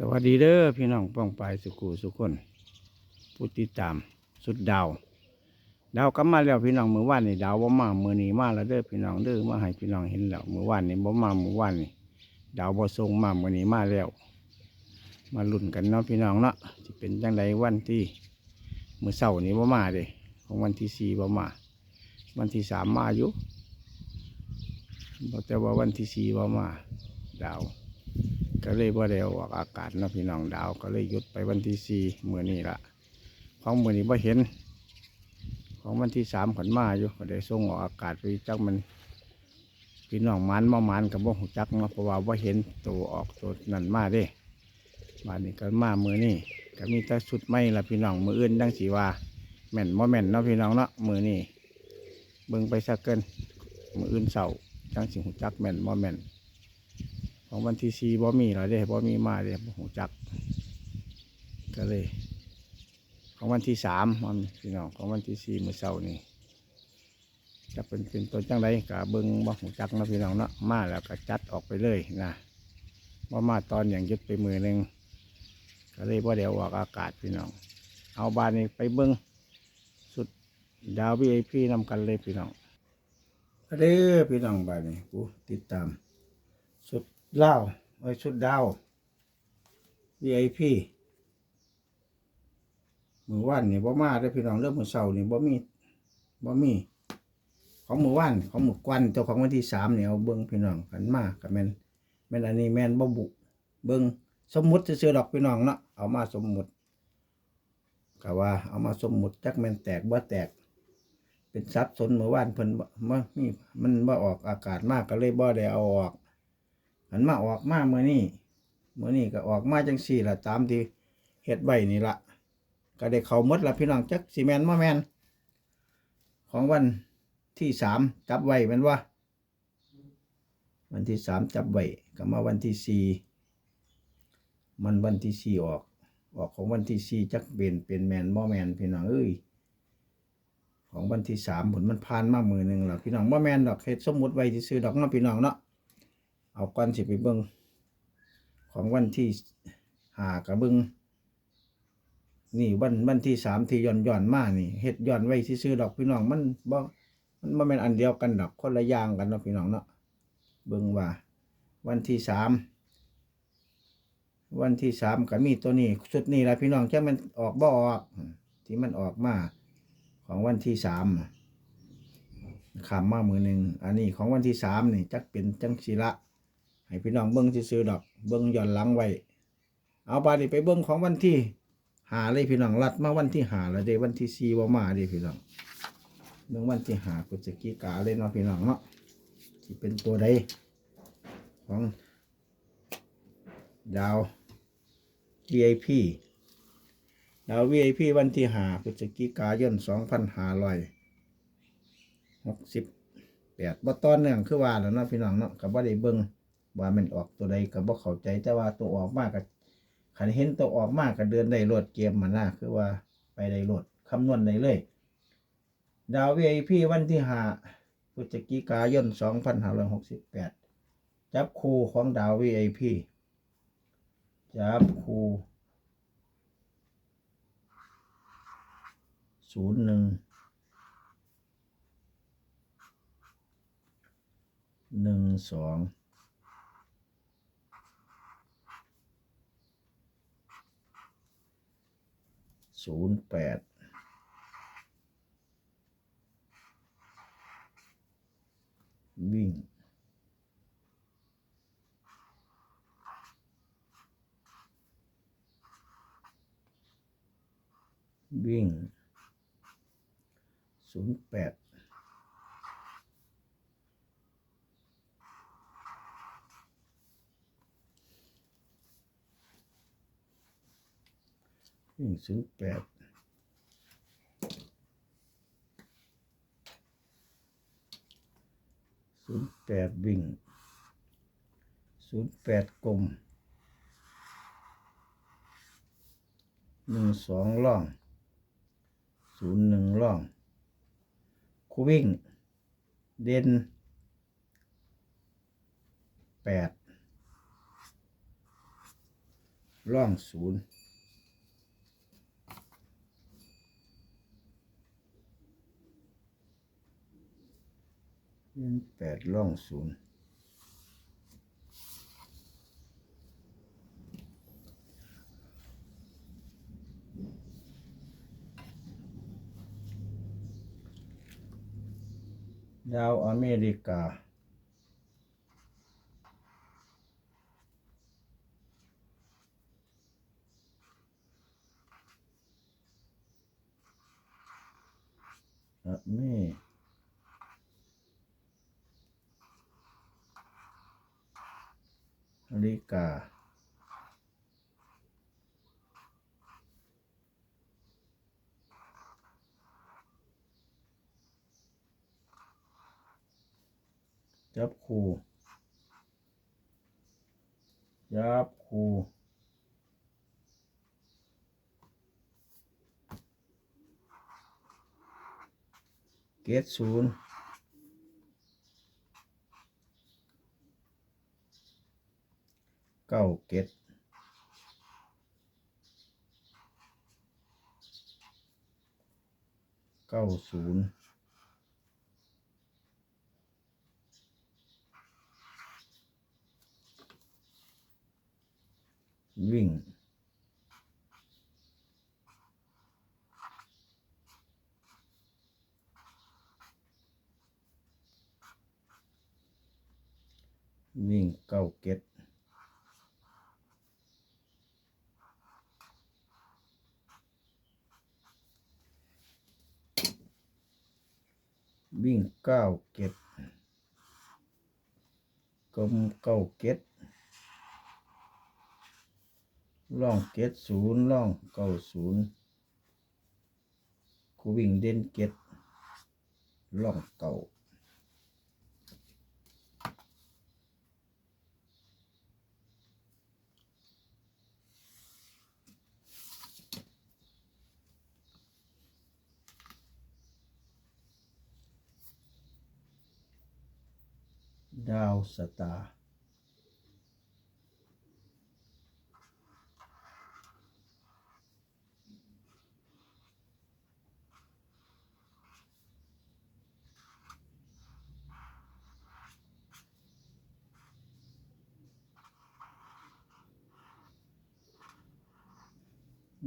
สวัสดีเด้อพี่น้องป้องปายสุกูสุคนผู้ติดตามสุดดาว ดาวกลับมาแล้วพี่น้องมือว่านนี่ดาวบ่มามือนี้มาแล้วเด้อพี่น้องเด้อมาให้พี่น้องเห็นแล้วมือว่านนี่บ่มามือว่านนี่ดาวบ่ทรงมามือนี้มาแล้ว มาลุ้นกันเนาะพี่น้องเนาะจะเป็นจังไดวันที่มือเสาร์นี้บ่มาเด้ของวันที่สี่บ่มา วันที่สามมาอยู่บ่แต่ว่าวันที่สี่บ่มา ดาว ก็เลยว่าได้ออกอากาศเนาะพี่น้องดาว ก็เลยหยุดไปวันที่สี่มื่อนี้ละของมื่อนี้ไ่าเห็น ของวันที่สามขนมาอยู่ก็ได้ส่งออกอากาศไปจักมัน พี่น้องมันมามันกับบ่หูจักเนาะเพราะว่าไ่าเห็นตัวออกตัวนั่นมาเด้มานี่ก็มามือนี้ก็มีแต่สุดไม่ละพี่น้องมืออื่นดังสีว่าแม่นบ่แม่นเนาะพี่น้องเนาะมือนี้เบิ่งไปสักเกินมืออื่นเสาจังสิหูจักแม่นบ่แม่น ของวันที่สี่บ่มีแล้วเด้บ่มีมาเด้บ่หูจัก ก็เลย ของวันที่สามมันพี่น้องของวันที่สี่มื้อเช้านี่จะเป็นเป็นต้นจังไรกะเบิ่งบ่หูจักนะพี่น้องเนาะมาแล้วก็จัดออกไปเลยนะว่มาตอนอย่างยึดไปมือหนึ่งก็เลยว่เดี๋ยวออกอากาศพี่น้อง เอาบานนี้ไปเบิ่งสุดดาววีไอพีนำกันเลยพี่น้องเด้อพี่น้องบานนี้กูติดตาม เหล้าไอชุดดาว VIP มือว่านนี่บ่มาได้พี่น้องเริ่มมือเสาร์นี่บ่มีบ่มี ของมือว่านของมือกวันเจ้าของวันที่สามเนี่ยเอาเบิ้งพี่น้องกันมากับแมนแมนอันนี้แมนบ่บุ เบิ้งสมมุติซื้อดอกพี่น้องเนาะเอามาสมมุติก็ว่าเอามาสมมุติจักแมนแตกบ่แตก เป็นทรัพย์สนมือวานเพิ่นบ่มามีมันบ่ออกอากาศมากก็เลยบ่ได้เอาออก หันมาออกมาเมื่อนี้เมื่อนี้ก็ออกมาจังสี่ละตามที่เฮ็ดไว้นี่ละก็ได้เขาหมดละพี่น้องจักซีแมนมาแมนของวันที่สามจับไว้แมันว่า วันที่สามจับไว้ก็มาวันที่สี่มันวันที่สี่ออก ออกของวันที่สี่จักเปลี่ยนเป็นแมนบ่แมนพี่น้องเอ้ยของวันที่สามผลมันผ่านมามือหนึ่งแล้วพี่น้องบ่แมนดอกเฮ็ดสมมุติไว้ที่ซื้อดอกเนาะพี่น้องเนาะ เอาก้อนสิไปเบิ้งของวันที่หากระเบิ้งนี่วันวันที่สามที่ย่อนย่อนมานี่เฮ็ดย่อนไว้ที่ซื้อดอกพี่น้องมันบ่มันบ่แม่นอันเดียวกันดอกคนละอย่างกันเนาะพี่น้องเนาะเบิ้งว่า วันที่สามวันที่สามก็มีตัวนี้ชุดนี้ละพี่น้องจะมันออกบ่ออกที่มันออกมาของวันที่สามขามมามือหนึ่งอันนี้ของวันที่สามนี่จักเป็นจังสีละ ให้พี่น้องเบิ้งซื้อดอก เบิ้งย้อนหลังไว้ เอาไปดิไปเบิ้งของวันที่หาเลยพี่น้องรัดมาวันที่หาแล้วเดวันที่สี่ว่ามาเดพี่น้องเบิ้งวันที่หากุศกิกาเลยเนาะพี่น้องเนาะที่เป็นตัวใดของดาว VIP ดาว VIP วันที่หาพฤศจิกายนสองพันห้าร้อยหกสิบแปดบ่ตอนเนื่องคือว่าแล้วเนาะพี่น้องเนาะกับว่าได้เบิ่ง ว่ามันออกตัวใดกับบ่เข้าใจแต่ว่าตัวออกมากกับขันเห็นตัวออกมากกับเดินได้รวดเกมมันนะคือว่าไปได้รวดคำนวณได้เลย ดาว VIP วันที่ห้าพฤศจิกายนสองพันห้าร้อยหกสิบแปดจับคู่ของดาว VIP จับคู่ศูนย์หนึ่งหนึ่งสอง ศูนย์แปดวิ่ง วิ่งศูนย์แปด วิ่งศูนย์แปดศูนย์แปดวิ่งศูนย์แปดกลมหนึ่งสองล่องศูนย์หนึ่งล่องคูวิ่ง เด่นแปดร่องศูนย์เป็น แปดล่องศูนย์ดาวอเมริกา อเม ริกาจับคูจับคูเกตศูนย์ เก้าเกตเก้าศูนย์วิ่งวิ่งเก้าเก็ด วิ่งเก้าเก็ดกลมเก้าเก็ดล่องเก็ดศูนย์ล่องเก้าศูนย์คูวิ่งเด่นเก็ดล่องเก่า ดาวสตาร์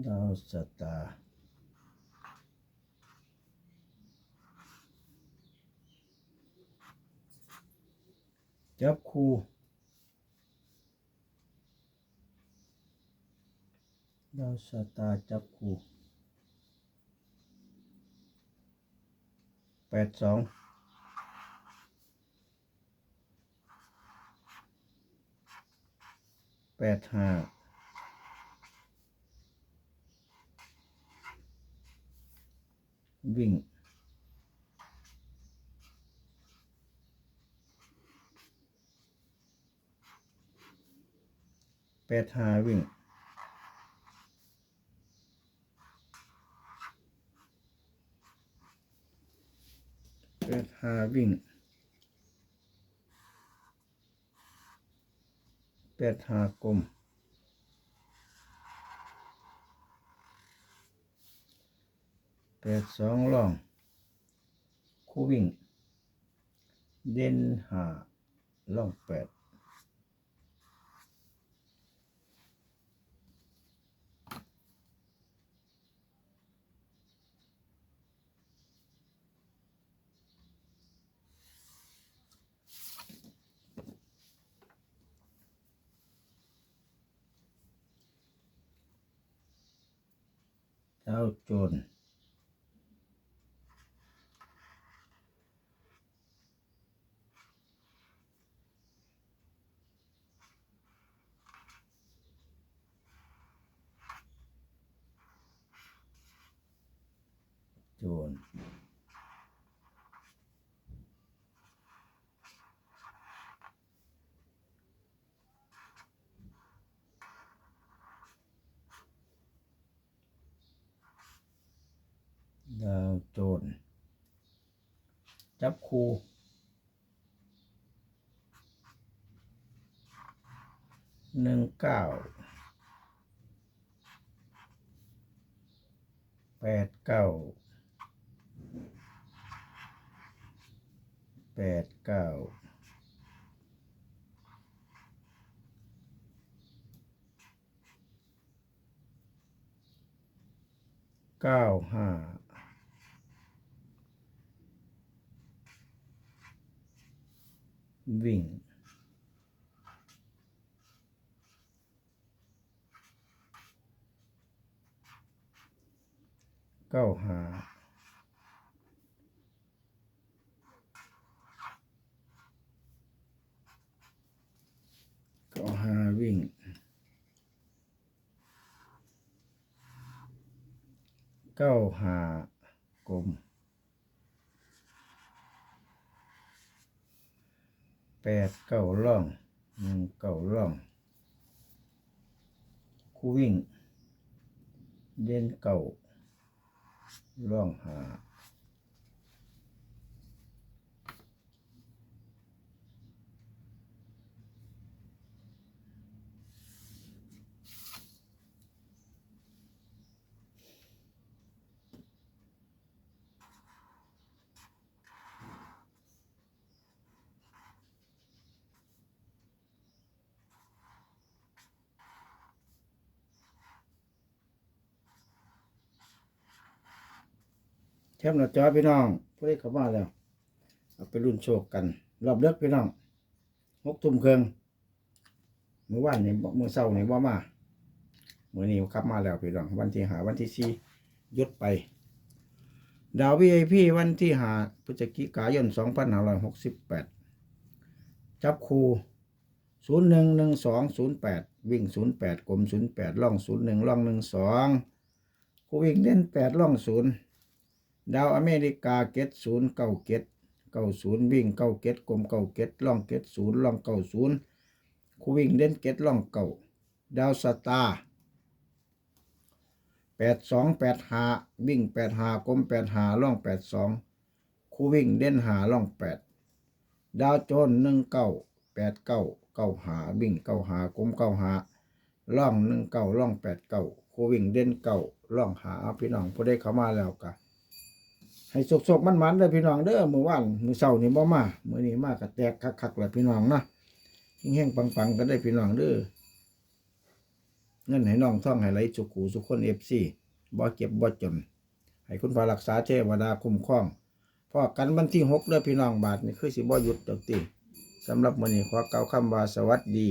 ดาวสตาร์ จับคู่ดาวสตาร์จับคู่แปดสองแปดห้าวิ่ง ปดห้าวิ่งแปดห้าวิ่งแปดห้ากลมแปดสองล่อง คู่วิ่ง เด่นหาล่องแปด ท่าจนจน โจนจับคูหนึ่งเก้าแปดเก้าแปดเก้าเก้าห้า วิ่ง เก้าหาเก้าหาวิ่งเก้าหากลม แปดเก้าล่องหนึ่งเก้าล่อง คู่วิ่ง เด่นเก่าล่องหา แคมหน้าจอพี่น้องผู้ได้เข้ามาแล้ว เอาไปรุ่นโชคกัน รอบเลิกพี่น้องหกทุ่มเครึ่องเมื่อวานนี่บ่มื่อเช้านี่บ่มาเมื่อนี้ขับมาแล้วพี่น้อง วันที่หาวันที่สี่ยศไป ดาววีไอพีวันที่หาพฤศจิกายนสองพันห้าร้อยหกสิบแปดจับคูศูนย์หนึ่งหนึ่งสองศูนย์แปดวิ่งศูนย์แปดกลมศูนย์แปดล่องศูนย์หนึ่งล่องหนึ่งสองคูวิ่งเล่นแปดล่องศูนย์ ดาวอเมริกาเกตศูนย์เก้าเกตเก้าศูนย์วิ่งเก้าเกตกลมเก้าเกตล่องเกตศูนย์ล่องเก้าศูนย์คูวิ่งเด่นเกตล่องเก้าดาวสตาร์แปดสองแปดหาวิ่งแปดหากลมแปดหาล่องแปดสองคูวิ่งเด่นหาล่องแปดดาวโจนหนึ่งเก้าแปดเก้าเก้าหาวิ่งเก้าหากลมเก้าหาล่องหนึ่งเก้าล่องแปดเก้าคูวิ่งเด่นเก้าล่องหาเอาพี่น้องผู้ได้เข้ามาแล้วกะ ให้สกๆมันๆเด้พี่น้องเด้อมือว่านมือเช้านี่บ่มามื้อนี้มาก็แตกคักๆแหละพี่น้องนะแห้งๆปังๆกันได้พี่น้องเด้อเงินให้น้องท่องให้ไหลสุขูสุขคน FC บ่เก็บบ่จน ให้คุณพระรักษาเทวดาคุ้มครองพอกันวันที่6เด้อพี่น้องบาทนี่คือสิบ่หยุดดอกติสำหรับมื้อนี้ขอกล่าคำว่าสวัสดี